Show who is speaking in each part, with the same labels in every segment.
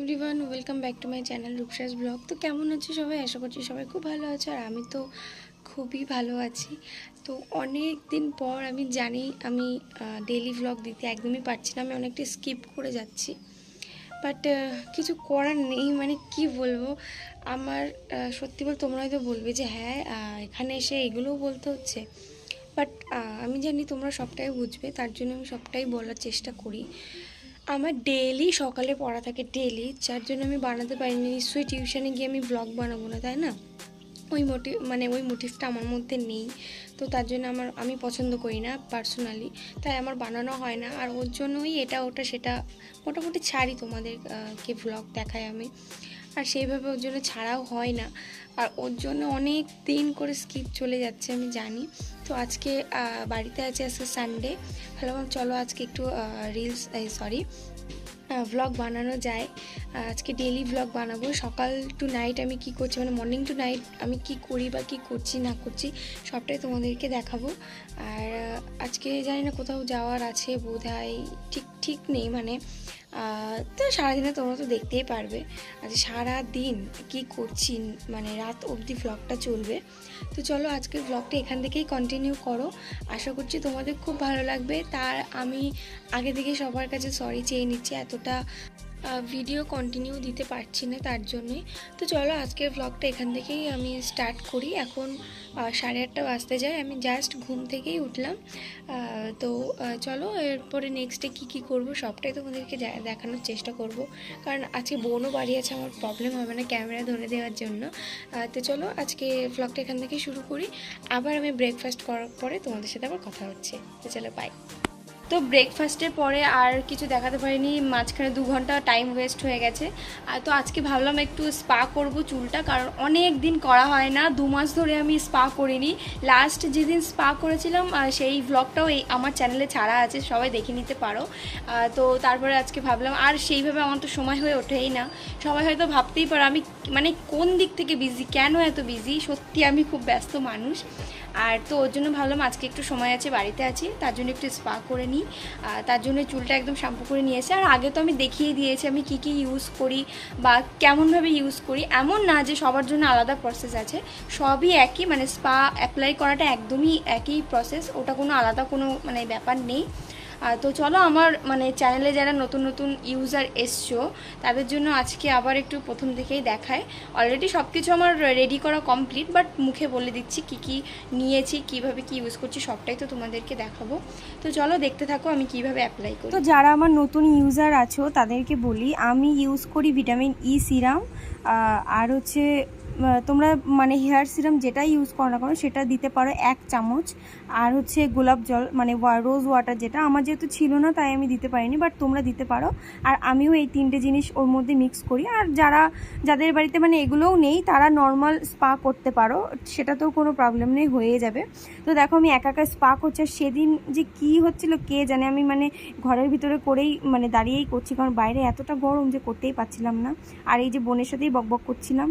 Speaker 1: Everyone welcome back to my channel Rupsa's blog তো কেমন আছো সবাই? আশা করছি সবাই খুব ভালো আছো, আর আমি তো খুবই ভালো আছি। তো অনেক দিন পর আমি জানি আমি ডেলি ভ্লগ দিতে একদমই পারছি না, আমি অনেকটা স্কিপ করে যাচ্ছি। বাট কিছু করার নেই মানে কি বলব? আমার সত্যি বল তোমরা হয়তো বলবে যে হ্যাঁ এখানে এসে এগুলোও বলতে হচ্ছে। বাট আমি জানি তোমরা সবটাই বুঝবে, তার জন্য আমি সবটাই বলার চেষ্টা করি। আমার ডেলি সকালে পড়া থাকে ডেলি যার জন্য আমি বানাতে পারিনি। নিশ্চয়ই টিউশনে গিয়ে আমি ব্লগ বানাবো না, তাই না? ওই মোটিভ মানে ওই মোটিভটা আমার মধ্যে নেই। তো তার জন্য আমার, আমি পছন্দ করি না পার্সোনালি তাই আমার বানানো হয় না। আর ওর জন্যই এটা, ওটা, সেটা মোটামুটি ছাড়ি তোমাদেরকে ব্লগ দেখায় আমি। আর সেইভাবে ওর জন্য ছাড়াও হয় না। আর ওর জন্য অনেক দিন করে স্কিপ চলে যাচ্ছে, আমি জানি। তো আজকে বাড়িতে আছে আজকে সানডে ভাবলাম চলো আজকে একটু রিলস সরি ভ্লগ বানানো যায়। আজকে ডেলি ভ্লগ বানাবো। সকাল টু নাইট আমি কি করছি মানে মর্নিং টু নাইট আমি কি করি বা কি করছি, না করছি, সবটাই তোমাদেরকে দেখাবো। আর আজকে জানি না কোথাও যাওয়ার আছে বোধ ঠিক ঠিক নেই মানে তো সারাদিনে তোমরা তো দেখতেই পারবে আজ সারা দিন কি করছি মানে রাত অবধি ভ্লগটা চলবে। তো চলো আজকের ভ্লগটা এখান থেকেই কন্টিনিউ করো। আশা করছি তোমাদের খুব ভালো লাগবে। তার আমি আগে থেকে সবার কাছে সরি চেয়ে নিচ্ছি, এতটা ভিডিও কন্টিনিউ দিতে পারছি না তার জন্যে। তো চলো আজকের ভ্লগটা এখান থেকেই আমি স্টার্ট করি। এখন সাড়ে আটটা বাজতে যায়। আমি জাস্ট ঘুম থেকেই উঠলাম। তো চলো এরপরে নেক্সটে কী কী করব সবটাই তোমাদেরকে দেখানোর চেষ্টা করব। কারণ আজকে বোনও বাড়ি আছে, আমার প্রবলেম হবে না ক্যামেরা ধরে দেওয়ার জন্য। তো চলো আজকে ভ্লগটা এখান থেকে শুরু করি। আবার আমি ব্রেকফাস্ট করার পরে তোমাদের সাথে আবার কথা হচ্ছে। তো চলো বাই তো ব্রেকফাস্টের পরে আর কিছু দেখাতে পারিনি, মাঝখানে দু ঘণ্টা টাইম ওয়েস্ট হয়ে গেছে। আর তো আজকে ভাবলাম একটু স্পা করব চুলটা, কারণ অনেক দিন করা হয় না, দু মাস ধরে আমি স্পা করিনি। লাস্ট যেদিন স্পা করেছিলাম সেই ভ্লগটাও এই আমার চ্যানেলে ছাড়া আছে, সবাই দেখে নিতে পারো। তো তারপরে আজকে ভাবলাম, আর সেইভাবে আমার তো সময় হয়ে ওঠেই না। সবাই হয়তো ভাবতেই পারো আমি মানে কোন দিক থেকে বিজি কেন এত বিজি সত্যি আমি খুব ব্যস্ত মানুষ। আর তো ওর জন্য ভাবলাম আজকে একটু সময় আছে, বাড়িতে আছি, তার জন্য একটু স্পা করে নিই। তার জন্য চুলটা একদম শ্যাম্পু করে নিয়েছে। আর আগে তো আমি দেখিয়ে দিয়েছি আমি কি কি ইউজ করি বা কেমনভাবে ইউজ করি। এমন না যে সবার জন্য আলাদা প্রসেস আছে, সবই একই মানে স্পা অ্যাপ্লাই করাটা একদমই একই প্রসেস ওটা কোনো আলাদা কোনো মানে ব্যাপার নেই। তো চলো আমার মানে চ্যানেলে যারা নতুন নতুন ইউজার এসছো, তাদের জন্য আজকে আবার একটু প্রথম থেকেই দেখায়। অলরেডি সব কিছু আমার রেডি করা কমপ্লিট বাট মুখে বলে দিচ্ছি কি কি নিয়েছি, কীভাবে কি ইউজ করছি, সবটাই তো তোমাদেরকে দেখাবো। তো চলো দেখতে থাকো আমি কীভাবে অ্যাপ্লাই করি।
Speaker 2: তো যারা আমার নতুন ইউজার আছো, তাদেরকে বলি, আমি ইউজ করি ভিটামিন ই সিরাম আর হচ্ছে তোমরা মানে হেয়ার সিরাম যেটা ইউজ করো না করো সেটা দিতে পারো এক চামচ। আর হচ্ছে গোলাপ জল মানে রোজ ওয়াটার যেটা, আমার যেহেতু ছিল না, তাই আমি দিতে পারিনি বাট তোমরা দিতে পারো। আর আমিও এই তিনটে জিনিস ওর মধ্যে মিক্স করি। আর যারা, যাদের বাড়িতে মানে এগুলোও নেই, তারা নর্মাল স্পা করতে পারো। সেটাতেও কোনো প্রবলেম নেই হয়ে যাবে। তো দেখো, আমি একা একা স্পা করছি, আর সেদিন যে কি হচ্ছিল, কে জানে? আমি মানে ঘরের ভিতরে করেই মানে দাঁড়িয়েই করছি, কারণ বাইরে এতটা গরম যে করতেই পারছিলাম না। আর এই যে বোনের সাথেই বকবক করছিলাম।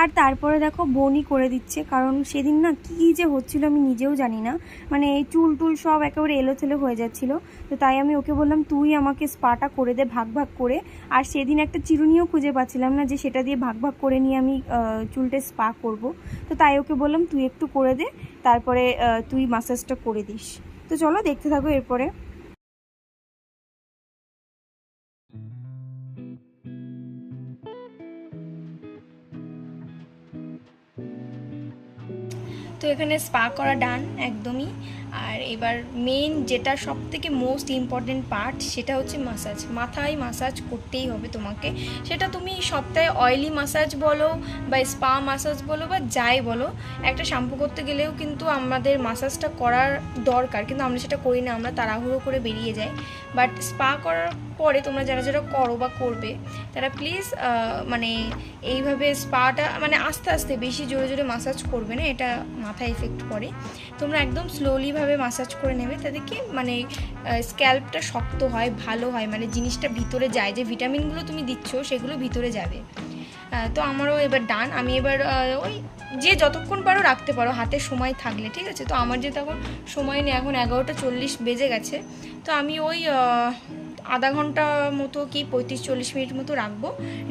Speaker 2: আর তারপরে দেখো বনি করে দিচ্ছে, কারণ সেদিন না কি যে হচ্ছিল আমি নিজেও জানি না। মানে এই চুল টুল সব একেবারে এলোথেলো হয়ে যাচ্ছিল। তো তাই আমি ওকে বললাম, তুই আমাকে স্পাটা করে দে ভাগ ভাগ করে। আর সেদিন একটা চিরুনিও খুঁজে পাচ্ছিলাম না যে সেটা দিয়ে ভাগ ভাগ করে নিয়ে আমি চুলটা স্পা করব। তো তাই ওকে বললাম, তুই একটু করে দে, তারপরে তুই মাসাজটা করে দিস। তো চলো দেখতে থাকো এরপরে।
Speaker 1: তো এখানে স্পা করা ডান একদমই। আর এবার মেন যেটা সব থেকে মোস্ট ইম্পর্টেন্ট পার্ট সেটা হচ্ছে মাসাজ মাথায় মাসাজ করতেই হবে তোমাকে। সেটা তুমি সপ্তাহে অয়েলি মাসাজ বলো বা স্পা মাসাজ বলো বা যাই বলো, একটা শ্যাম্পু করতে গেলেও কিন্তু আমাদের মাসাজটা করার দরকার। কিন্তু আমরা সেটা করি না, আমরা তাড়াহুড়ো করে বেরিয়ে যাই। বাট স্পা করার পরে তোমরা যারা যারা করো বা করবে, তারা প্লিজ মানে এইভাবে স্পাটা মানে আস্তে আস্তে বেশি জোরে জোরে মাসাজ করবে না, এটা মাথায় এফেক্ট করে তোমরা একদম স্লোলিভাবে মাসাজ করে নেবে, তাতে কি মানে স্ক্যাল্পটা শক্ত হয়, ভালো হয় মানে জিনিসটা ভিতরে যায়, যে ভিটামিনগুলো তুমি দিচ্ছ সেগুলো ভিতরে যাবে। তো আমারও এবার ডান আমি এবার ওই যে যতক্ষণ পারো রাখতে পারো, হাতে সময় থাকলে, ঠিক আছে? তো আমার যে তখন সময় নেই, এখন এগারোটা চল্লিশ বেজে গেছে, তো আমি ওই
Speaker 3: আধা ঘণ্টা মতো কি পঁয়ত্রিশ চল্লিশ মিনিট মতো রাখব,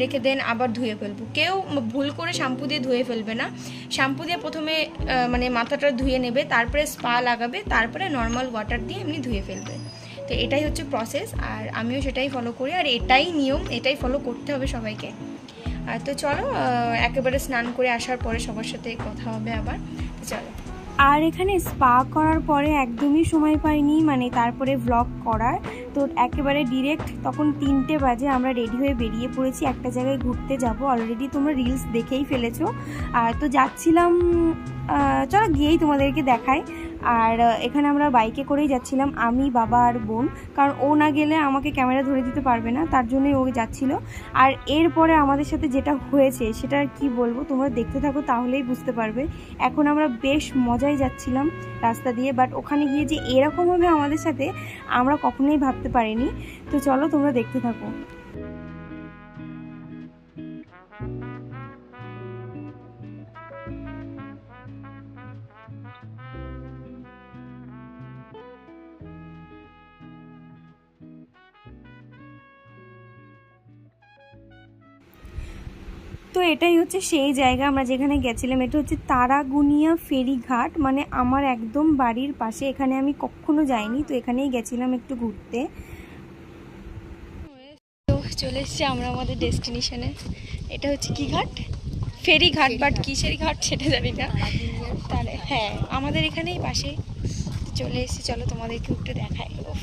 Speaker 3: রেখে দেন আবার ধুয়ে ফেলব। কেউ ভুল করে শ্যাম্পু দিয়ে ধুয়ে ফেলবে না। শ্যাম্পু দিয়ে প্রথমে মানে মাথাটা ধুয়ে নেবে, তারপরে স্পা লাগাবে, তারপরে নর্মাল ওয়াটার দিয়ে এমনি ধুয়ে ফেলবে। তো এটাই হচ্ছে প্রসেস আর আমিও সেটাই ফলো করি, আর এটাই নিয়ম, এটাই ফলো করতে হবে সবাইকে। আর তো চলো একেবারে স্নান করে আসার পরে সবার সাথে কথা হবে আবার। চলো।
Speaker 2: আর এখানে স্পা করার পরে একদমই সময় পাইনি মানে তারপরে ভ্লগ করার। তো একেবারে ডিরেক্ট তখন তিনটে বাজে আমরা রেডি হয়ে বেরিয়ে পড়েছি, একটা জায়গায় ঘুরতে যাব। অলরেডি তোমরা রিলস দেখেই ফেলেছো। আর তো যাচ্ছিলাম চলো গিয়েই তোমাদেরকে দেখাই। আর এখানে আমরা বাইকে করেই যাচ্ছিলাম, আমি, বাবা আর বোন। কারণ ও না গেলে আমাকে ক্যামেরা ধরে দিতে পারবে না, তার জন্যই ও যাচ্ছিল। আর এরপরে আমাদের সাথে যেটা হয়েছে, সেটা কি বলব, তোমরা দেখতে থাকো, তাহলেই বুঝতে পারবে। এখন আমরা বেশ মজায় যাচ্ছিলাম রাস্তা দিয়ে বাট ওখানে গিয়ে যে এরকম হবে আমাদের সাথে আমরা কখনোই ভাবতে পারিনি। তো চলো তোমরা দেখতে থাকো। তো এটাই হচ্ছে সেই জায়গা আমরা যেখানে গেছিলাম এটা হচ্ছে তারাগুনিয়া ফেরিঘাট মানে আমার একদম বাড়ির পাশে এখানে আমি কখনো যাইনি তো এখানেই গেছিলাম একটু ঘুরতে।
Speaker 1: তো চলে এসেছি আমরা আমাদের ডেস্টিনেশনে। এটা হচ্ছে কি ঘাট? ফেরি ঘাট বাট কিসের ঘাট সেটা জানি না। তাহলে হ্যাঁ আমাদের এখানেই পাশে চলে এসেছি চলো তোমাদেরকে একটু দেখাই উফ।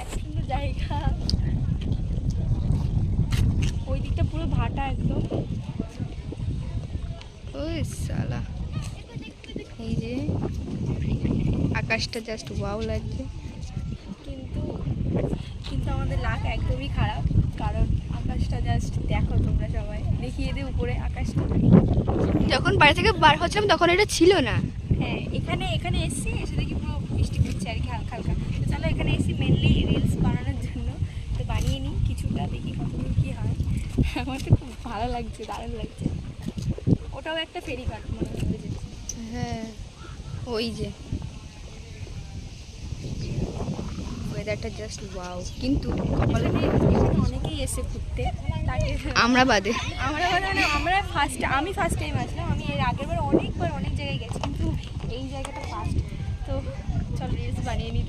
Speaker 1: এত সুন্দর জায়গা ওই দিকটা পুরো ভাটা একদম ওই সালা এই যে আকাশটা জাস্ট ওয়াও লাগছে। কিন্তু কিন্তু আমাদের লাক একদমই খারাপ। কারণ আকাশটা জাস্ট দেখো তোমরা সবাই। দেখিয়ে দে উপরে আকাশটা।
Speaker 4: যখন বাড়ি থেকে বার হচ্ছিলাম তখন এটা ছিল না।
Speaker 1: হ্যাঁ এখানে এখানে এসছি এসে দেখি পুরো বৃষ্টি পড়ছে আর কি হালকা হালকা। তো চলো এখানে এসি মেনলি রিলস বানানোর জন্য। তো বানিয়ে নিই কিছুটা দেখি কতদূর কী হয়। আমার তো খুব ভালো লাগছে দারুণ লাগছে। ওটাও একটা ফেরি ঘাট মনে হচ্ছে।
Speaker 4: হ্যাঁ ওই যে। ওয়েদারটা জাস্ট ওয়াও কিন্তু
Speaker 1: অনেকেই এসে ঘুরতে তাকে
Speaker 4: আমরা বাদে।
Speaker 1: আমরা মানে মানে আমরা ফার্স্ট আমি ফার্স্ট টাইম আসলাম আমি এর আগের বার অনেকবার অনেক জায়গায় গেছি কিন্তু এই জায়গাটা ফার্স্ট তো চল রিলস বানিয়ে নিই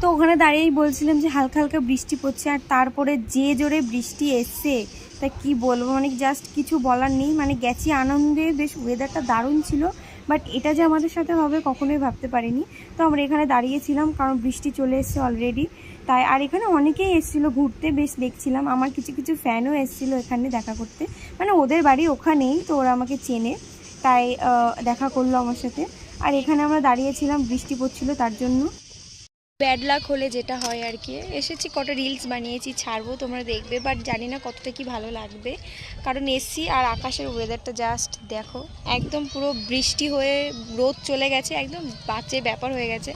Speaker 2: তো ওখানে দাঁড়িয়েই বলছিলাম যে হালকা হালকা বৃষ্টি পড়ছে আর তারপরে যে জোরে বৃষ্টি এসছে তা কি বলব? মানে জাস্ট কিছু বলার নেই মানে গেছি আনন্দে বেশ ওয়েদারটা দারুণ ছিল বাট এটা যে আমাদের সাথে হবে কখনোই ভাবতে পারিনি। তো আমরা এখানে দাঁড়িয়েছিলাম, কারণ বৃষ্টি চলে এসছে অলরেডি তাই, আর এখানে অনেকেই এসেছিল ঘুরতে, বেশ দেখছিলাম। আমার কিছু কিছু ফ্যানও এসেছিল এখানে দেখা করতে। মানে ওদের বাড়ি ওখানেই, তো ওরা আমাকে চেনে। তাই দেখা করল আমার সাথে। আর এখানে আমরা দাঁড়িয়েছিলাম, বৃষ্টি পড়ছিল তার জন্য।
Speaker 1: ব্যাড লাক হলে যেটা হয় আর কি। এসেছি, কটা রিলস বানিয়েছি, ছাড়বো, তোমরা দেখবে বাট জানি না কতটা কি ভালো লাগবে। কারণ এসছি আর আকাশের ওয়েদারটা জাস্ট দেখো, একদম পুরো বৃষ্টি হয়ে রোদ চলে গেছে, একদম বাজে ব্যাপার হয়ে গেছে।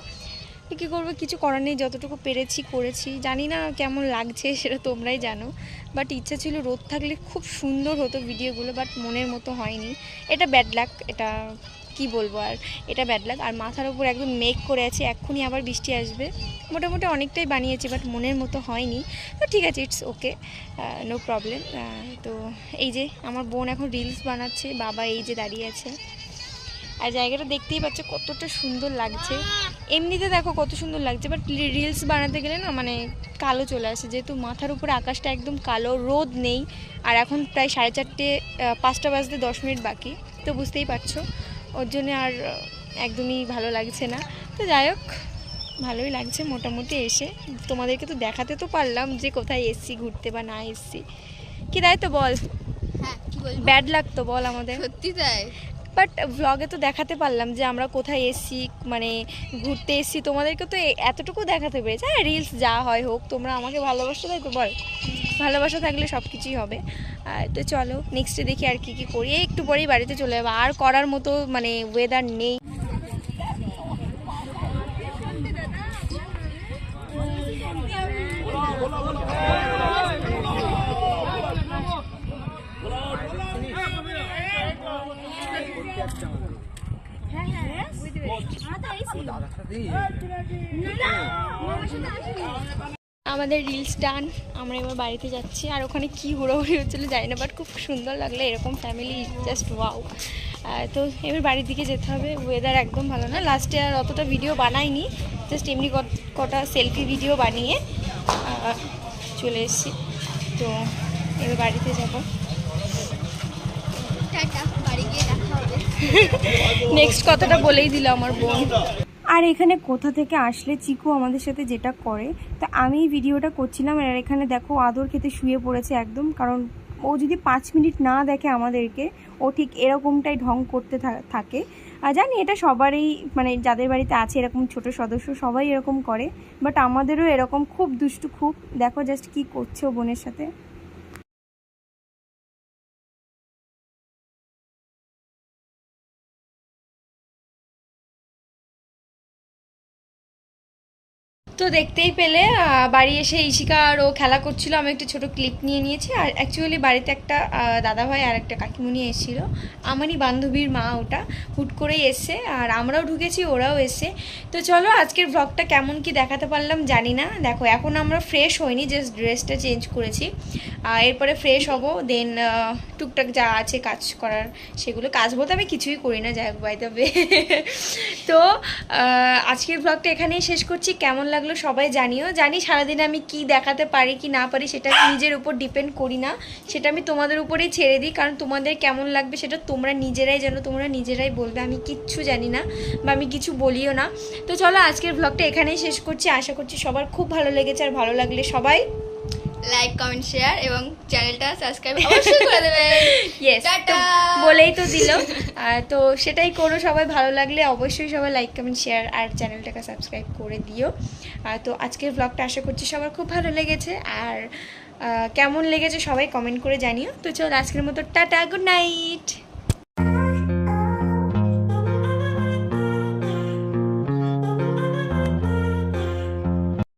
Speaker 1: কী করব, কিছু করার নেই, যতটুকু পেরেছি, করেছি। জানি না কেমন লাগছে, সেটা তোমরাই জানো। বাট ইচ্ছা ছিল রোদ থাকলে খুব সুন্দর হতো ভিডিওগুলো বাট মনের মতো হয়নি। এটা ব্যাড লাক এটা কি বলব আর? এটা ব্যাড লাগ আর মাথার উপর একদম মেঘ করে আছে, এক্ষুনি আবার বৃষ্টি আসবে। মোটামুটি অনেকটাই বানিয়েছি বাট মনের মতো হয়নি। তো ঠিক আছে ইটস ওকে নো প্রবলেম তো এই যে আমার বোন এখন রিলস বানাচ্ছে, বাবা এই যে দাঁড়িয়ে আছে। আর জায়গাটা দেখতেই পাচ্ছ, কতটা সুন্দর লাগছে। এমনিতে দেখো কত সুন্দর লাগছে বাট রিলস বানাতে গেলে না মানে কালো চলে আসে। যেহেতু মাথার উপরে আকাশটা একদম কালো, রোদ নেই। আর এখন প্রায় সাড়ে চারটে পাঁচটা বাজতে দশ মিনিট বাকি, তো বুঝতেই পারছ। ওর জন্য আর একদমই ভালো লাগছে না। তো যাই হোক ভালোই লাগছে মোটামুটি এসে। তোমাদেরকে তো দেখাতে তো পারলাম যে কোথায় এসছি ঘুরতে বা না এসছি। কি তাই তো বল?
Speaker 4: হ্যাঁ
Speaker 1: ব্যাড লাগতো বল আমাদের।
Speaker 4: সত্যি তাই।
Speaker 1: বাট ভ্লগে তো দেখাতে পারলাম যে আমরা কোথায় এসছি মানে ঘুরতে এসছি। তোমাদেরকে তো এতটুকু দেখাতে পেরেছি। হ্যাঁ রিলস যা হয় হোক তোমরা আমাকে ভালোবাসো তাই তো বল ভালোবাসা থাকলে সব কিছুই হবে তো চলো নেক্সটে দেখি আর কি কি করি। একটু পরেই বাড়িতে চলে যাব। আর করার মতো মানে ওয়েদার নেই। হ্যাঁ হ্যাঁ।
Speaker 5: আমাদের রিলস ডান আমরা এবার বাড়িতে যাচ্ছি। আর ওখানে কি হুড়োহুড়ি হচ্ছিল জানি না বাট খুব সুন্দর লাগল এরকম ফ্যামিলি জাস্ট ওয়াও তো এবার বাড়ির দিকে যেতে হবে। ওয়েদার একদম ভালো না। লাস্টে আর অতটা ভিডিও বানাইনি জাস্ট এমনি কটা সেলফি ভিডিও বানিয়ে চলে এসেছি। তো এবার বাড়িতে যাব।
Speaker 4: বাড়ি গিয়ে
Speaker 5: নেক্সট কথাটা বলেই দিল আমার বোন।
Speaker 2: আর এখানে কোথা থেকে আসলে চিকু আমাদের সাথে যেটা করে, তা আমি ভিডিওটা করছিলাম আর এখানে দেখো আদর খেতে শুয়ে পড়েছে একদম, কারণ ও যদি পাঁচ মিনিট না দেখে আমাদেরকে, ও ঠিক এরকমটাই ঢং করতে থাকে। আর জানি এটা সবারই মানে যাদের বাড়িতে আছে এরকম ছোট সদস্য সবাই এরকম করে, বাট আমাদেরও এরকম খুব দুষ্টু খুব। দেখো জাস্ট কি করছে ও বোনের সাথে।
Speaker 1: তো দেখতেই পেলে বাড়ি এসে ইশিকা আর ও খেলা করছিল, আমি একটা ছোট ক্লিপ নিয়ে নিয়েছি। আর অ্যাকচুয়ালি বাড়িতে একটা দাদাভাই আর একটা কাকিমুনি এসেছিল। আমারই বান্ধবীর মা ওটা, হুট করেই এসছে। আর আমরাও ঢুকেছি, ওরাও এসে তো চলো, আজকের ব্লগটা কেমন কি দেখাতে পারলাম জানি না। দেখো, এখন আমরা ফ্রেশ হইনি জাস্ট ড্রেসটা চেঞ্জ করেছি। এরপরে ফ্রেশ হব দেন টুকটাক যা আছে কাজ করার সেগুলো কাজ বলতে আমি কিছুই করি না, যাই হোক বাই তবে তো আজকের ব্লগটা এখানেই শেষ করছি। কেমন লাগল সবাই জানিও। জানি সারাদিন আমি কি দেখাতে পারি, কি না পারি, সেটা নিজের উপর ডিপেন্ড করি না। সেটা আমি তোমাদের উপরেই ছেড়ে দিই, কারণ তোমাদের কেমন লাগবে সেটা তোমরা নিজেরাই জানো, তোমরা নিজেরাই বলবে, আমি কিচ্ছু জানি না বা আমি কিছু বলিও না। তো চলো, আজকের ব্লগটা এখানেই শেষ করছি। আশা করছি সবার খুব ভালো লেগেছে, আর ভালো লাগলে সবাই
Speaker 4: লাইক কমেন্ট শেয়ার এবং চ্যানেলটা সাবস্ক্রাইব অবশ্যই করে দেবেন
Speaker 1: ইয়েস
Speaker 4: তো
Speaker 1: বলেই তো দিল। আর তো সেটাই করো সবাই ভালো লাগলে অবশ্যই সবাই লাইক কমেন্ট শেয়ার আর চ্যানেলটাকে সাবস্ক্রাইব করে দিও। আর তো আজকের ব্লগটা আশা করছি সবার খুব ভালো লেগেছে। আর কেমন লেগেছে সবাই কমেন্ট করে জানিও। তো চল আজকের মতো টাটা গুড নাইট